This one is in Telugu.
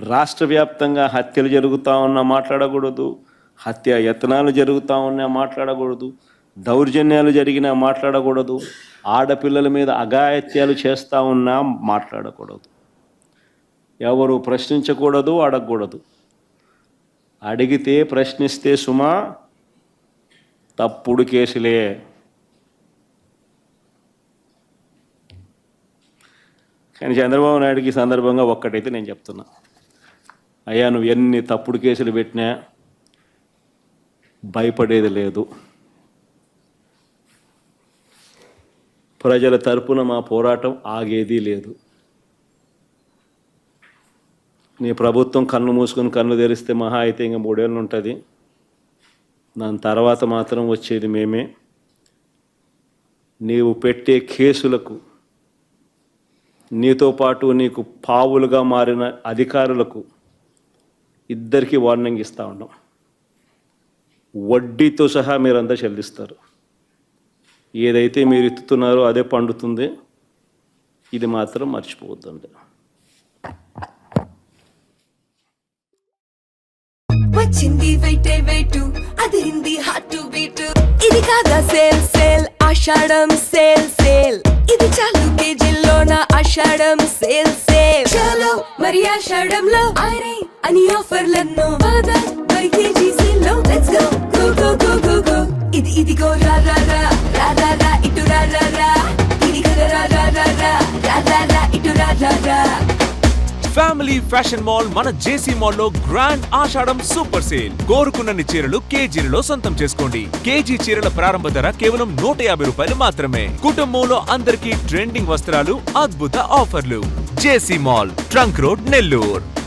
రాష్ట్ర వ్యాప్తంగా హత్యలు జరుగుతూ ఉన్నా మాట్లాడకూడదు హత్య యత్నాలు జరుగుతూ ఉన్నా మాట్లాడకూడదు దౌర్జన్యాలు జరిగినా మాట్లాడకూడదు ఆడపిల్లల మీద అఘాయత్యాలు చేస్తూ ఉన్నా మాట్లాడకూడదు. ఎవరు ప్రశ్నించకూడదు అడగకూడదు. అడిగితే ప్రశ్నిస్తే సుమా తప్పుడు కేసులే. కానీ చంద్రబాబు నాయుడుకి సందర్భంగా ఒక్కటైతే నేను చెప్తున్నా. అయ్యా నువ్వు ఎన్ని తప్పుడు కేసులు పెట్టినా భయపడేది లేదు. ప్రజల తరపున మా పోరాటం ఆగేది లేదు. నీ ప్రభుత్వం కన్ను మూసుకొని కన్ను తెరిస్తే మహా అయితే ఇంకా మూడేళ్ళు ఉంటుంది. దాని తర్వాత మాత్రం వచ్చేది మేమే. నీవు పెట్టే కేసులకు నీతో పాటు నీకు పావులుగా మారిన అధికారులకు ఇద్దరికి వార్నింగ్ ఇస్తూ ఉన్నాం. వడ్డీతో సహా మీరంతా చెల్లిస్తారు. ఏదైతే మీరు ఎత్తుతున్నారో అదే పండుతుంది. ఇది మాత్రం మర్చిపోవద్దండి. వచ్చింది వెయిటే వెయిటు అదిరింది హార్ట్ బీట్. ఇది కాదా సేల్ సేల్ ఆషాఢం సేల్స్ ఇది చాలు కేజీల్లోన ఆషాఢం సేల్ సేల్. చలో మరి ఆషాఢంలో అరే అని ఆఫర్లన్నో బాదా మరి కేజీ సేల్లో let's go go go go go. Go ఇది ఇదిగో రా రా రా. రా రా రా ఇటు రా రా రా. ఇది కదా రా రా రా. రా రా రా ఇటు రా రా రా. ఫ్యామిలీ ఫ్యాషన్ మాల్ మన జేసీ మాల్లో గ్రాండ్ ఆషాఢం సూపర్ సేల్. కోరుకున్నన్ని చీరలు కేజీలలో సొంతం చేసుకోండి. కేజీ చీరల ప్రారంభ ధర కేవలం నూట యాభై రూపాయలు మాత్రమే. కుటుంబంలో అందరికీ ట్రెండింగ్ వస్త్రాలు అద్భుత ఆఫర్లు. JC mall trunk road Nellore.